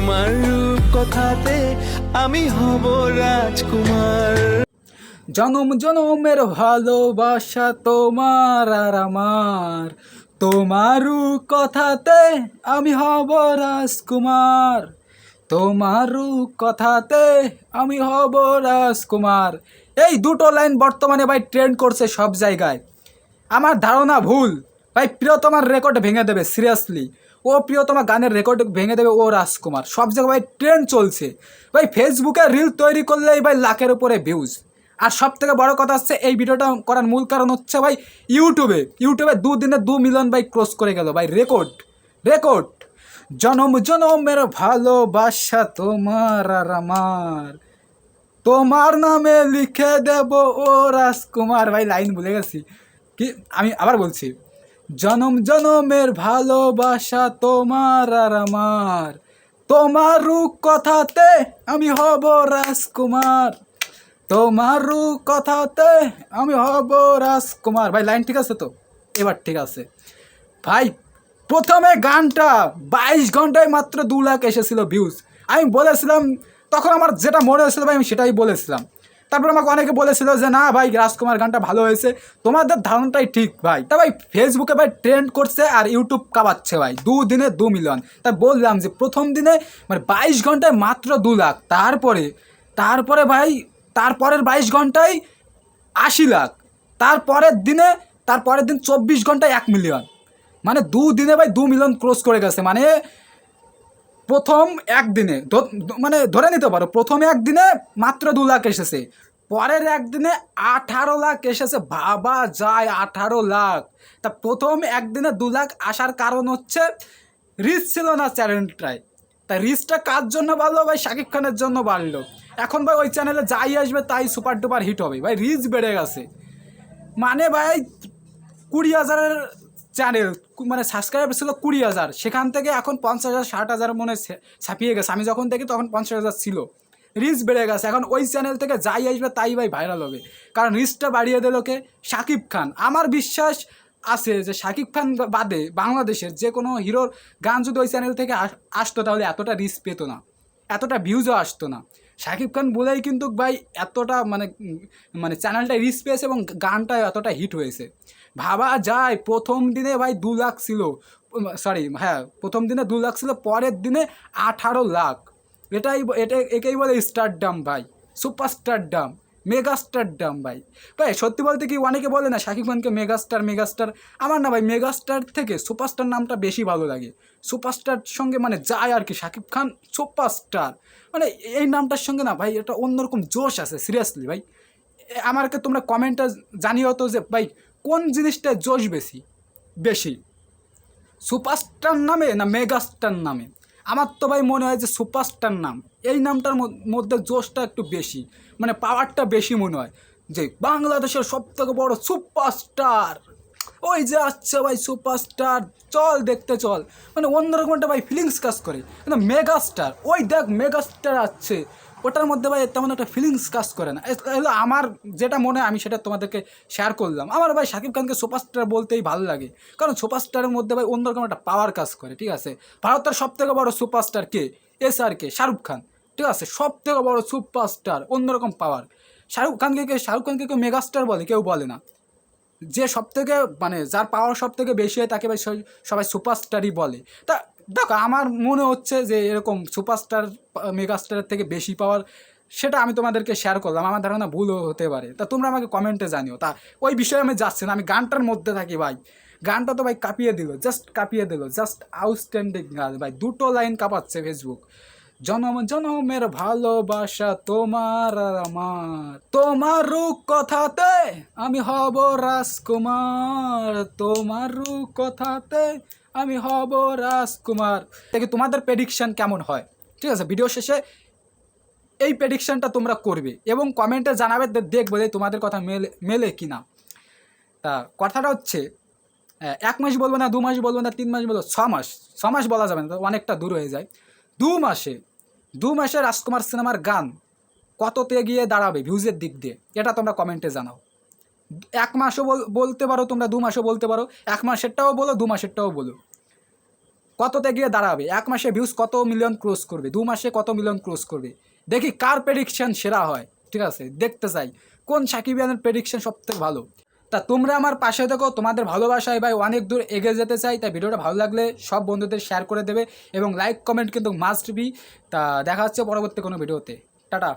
তোমার রূপ কথাতে আমি হব রাজকুমার। জনম, জনমের ভালোবাসা তোমার আর আমার। তোমারু কথাতে আমি হব রাজকুমার। তোমারু কথাতে আমি হব রাজকুমার। এই দুটো লাইন বর্তমানে ভাই ট্রেন্ড করছে সব জায়গায়। আমার ধারণা ভুল। ভাই প্রিয়তমার রেকর্ড ভেঙে দেবে সিরিয়াসলি ও প্রিয়তমা গানের রেকর্ড ভেঙে দেবে ও রাজকুমার। সব জায়গায় ভাই ট্রেন্ড চলছে। ভাই ফেসবুকে রিল তৈরি করলেই ভাই লাখের উপরে ভিউজ আর সব থেকে বড় কথা হচ্ছে, এই ভিডিওটা করার মূল কারণ হচ্ছে ভাই ইউটিউবে ইউটিউবে দুদিনে দু মিলিয়ন ভাই ক্রস করে গেল ভাই। রেকর্ড রেকর্ড জনম, জনমের ভালোবাসা তোমার আর আমার। তোমার নামে লিখে দেব ও রাজকুমার। ভাই লাইন ভুলে গেছি। কি, আমি আবার বলছি জনম জনমের ভালোবাসা তোমার আর আমার। তোমার রূপ কথাতে আমি হব রাজকুমার। তোমার রূপ কথাতে আমি হব রাজকুমার। ভাই, লাইন ঠিক আছে তো? এবার ঠিক আছে। ভাই, প্রথমে গানটা বাইশ ঘন্টায় মাত্র দু লাখ এসেছিল ভিউজ আমি বলেছিলাম, তখন আমার যেটা মনে হয়েছিল ভাই, আমি সেটাই বলেছিলাম। তারপর আমাকে অনেকে বলেছিল যে, না ভাই, রাজকুমার গানটা ভালো হয়েছে। তোমাদের ধারণাটাই ঠিক ভাই। তা ভাই ফেসবুকে ভাই ট্রেন্ড করছে আর ইউটিউব কাবাচ্ছে ভাই, দু দিনে দু মিলিয়ন তাই বললাম যে, প্রথম দিনে মানে বাইশ ঘন্টায় মাত্র দু লাখ, তারপরে তারপরে ভাই, তারপরের বাইশ ঘন্টায় আশি লাখ, তারপরের দিনে, তারপরের দিন চব্বিশ ঘন্টায় এক মিলিয়ন মানে দু দিনে ভাই দু মিলিয়ন ক্রস করে গেছে। মানে প্রথম একদিনে মানে ধরে নিতে পারো, প্রথম একদিনে মাত্র দু লাখ এসেছে, পরের একদিনে আঠারো লাখ এসেছে ভাবা যায় আঠারো লাখ। তা প্রথম একদিনে দু লাখ আসার কারণ হচ্ছে রিচ ছিল না চ্যানেলটায়। তাই রিচটা কার জন্য বাড়লো ভাই? শাকিব খানের জন্য বাড়লো। এখন ভাই ওই চ্যানেলে যাই আসবে, তাই সুপার ডুপার হিট হবে। ভাই রিচ বেড়ে গেছে। মানে ভাই কুড়ি হাজারের চ্যানেল মানে সাবস্ক্রাইবার ছিল কুড়ি হাজার। সেখান থেকে এখন পঞ্চাশ হাজার, ষাট হাজার মনে ছাপিয়ে গেছে। আমি যখন দেখি তখন পঞ্চাশ হাজার ছিল। রিচ বেড়ে গেছে। এখন ওই চ্যানেল থেকে যাই আসবে তাই ভাই ভাইরাল হবে। কারণ রিচটা বাড়িয়ে দিল কে? শাকিব খান। আমার বিশ্বাস আছে যে শাকিব খান বাদে বাংলাদেশের যে কোনো হিরোর গান যদি ওই চ্যানেল থেকে আস- আসতো তাহলে এতটা রিচ পেতো না। এতটা ভিউজও আসতো না। শাকিব খান বলেই কিন্তু ভাই এতটা মানে মানে চ্যানেলটা রিচ পেয়েছে এবং গানটা এতটা হিট হয়েছে। ভাবা যায়, প্রথম দিনে ভাই দু লাখ ছিল সরি হ্যাঁ প্রথম দিনে দু লাখ ছিল, পরের দিনে আঠারো লাখ। এটাই, এটা একেই বলে স্টার ডাম ভাই সুপারস্টার ডাম মেগাস্টার ডাম ভাই। ভাই সত্যি বলতে কি অনেকে বলে না শাকিব খানকে মেগাস্টার মেগাস্টার? আমার না ভাই মেগাস্টার থেকে সুপারস্টার নামটা বেশি ভালো লাগে। সুপারস্টার সঙ্গে মানে যায় আর কি শাকিব খান সুপারস্টার। মানে এই নামটার সঙ্গে না ভাই এটা অন্যরকম জোশ আছে সিরিয়াসলি ভাই। এ, আমাকে তোমরা কমেন্টটা জানিও তো যে ভাই কোন জিনিসটা জোশ বেশি? বেশি। সুপারস্টার নামে না মেগাস্টার নামে? আমার তো ভাই মনে হয় যে সুপারস্টার নাম। এই নামটার মধ্যে জোশটা একটু বেশি। মানে পাওয়ারটা বেশি মনে হয়। যে বাংলাদেশের সব থেকে বড় সুপারস্টার। ওই যে আসছে ভাই সুপারস্টার। চল দেখতে চল। মানে অন্যরকম একটা ভাই ফিলিংস কাজ করে। কিন্তু মেগাস্টার। ওই দেখ মেগাস্টার আসছে ওটার মধ্যে ভাই তেমন একটা ফিলিংস কাজ করে না। আমার যেটা মনে হয়, আমি সেটা তোমাদেরকে শেয়ার করলাম। আমার ভাই শাকিব খানকে সুপারস্টার বলতেই ভালো লাগে। কারণ সুপারস্টারের মধ্যে ভাই অন্যরকম একটা পাওয়ার কাজ করে, ঠিক আছে? ভারতের সব থেকে বড় সুপারস্টার কে? S R K? Shahrukh Khan, ঠিক আছে? সব থেকে বড় সুপারস্টার অন্যরকম পাওয়ার শাহরুখ খানকে কে শাহরুখ খানকে কেউ মেগাস্টার বলে, কেউ বলে না। যে সব থেকে মানে যার পাওয়ার সব থেকে বেশি হয়, তাকে ভাই সবাই সুপারস্টারই বলে। তা দেখো, আমার মনে হচ্ছে যে এরকম সুপারস্টার মেগাস্টারের থেকে বেশি পাওয়ার সেটা আমি তোমাদেরকে শেয়ার করলাম। আমার ধারণা ভুলও হতে পারে। তা তোমরা আমাকে কমেন্টে জানিও। তা ওই বিষয়ে আমি যাচ্ছি না। আমি গানটার মধ্যে থাকি ভাই। গানটা তো ভাই কাঁপিয়ে দিল জাস্ট কাঁপিয়ে দিল। জাস্ট আউটস্ট্যান্ডিং গান ভাই। দুটো লাইন কাঁপাচ্ছে ফেসবুক জনম, জনমের ভালোবাসা তোমার আমার। তোমার রূপ কথাতে আমি হব রাজকুমার। তোমার রূপ কথাতে আমি হব রাজকুমার। দেখি তোমাদের প্রেডিকশন কেমন হয়? ঠিক আছে ভিডিও শেষে এই প্রেডিকশনটা তোমরা করবে এবং কমেন্টে জানাবে দেখবে যে তোমাদের কথা মেলে মেলে কি না তা কথাটা হচ্ছে এক মাস বলব না, দু মাস বলব না, তিন মাস বলব, ছ মাস ছ মাস বলা যাবে না অনেকটা দূর হয়ে যায়। দু মাসে দু মাসে রাজকুমার সিনেমার গান কততে গিয়ে দাঁড়াবে ভিউজের দিক দিয়ে, এটা তোমরা কমেন্টে জানাও। এক মাসও বল- বলতে পারো, তোমরা দু মাসও বলতে পারো। এক মাসেরটাও বলো, দু মাসেরটাও বলো। কততে গিয়ে দাঁড়াবে? এক মাসে ভিউজ কত মিলিয়ন ক্রস করবে? দু মাসে কত মিলিয়ন ক্রস করবে? দেখি কার প্রেডিকশন সেরা হয়, ঠিক আছে? দেখতে চাই। কোন সাকিবিয়ানের প্রেডিকশন সবথেকে ভালো? তা তোমরা আমার পাশে দেখো তোমাদের ভালোবাসায় ভাই অনেক দূর এগিয়ে যেতে চাই, তাই ভিডিওটা ভালো লাগলে সব বন্ধুদের শেয়ার করে দেবে এবং লাইক কমেন্ট কিন্তু মাস্ট বি তা দেখা হচ্ছে পরবর্তী কোনো ভিডিওতে টাটা।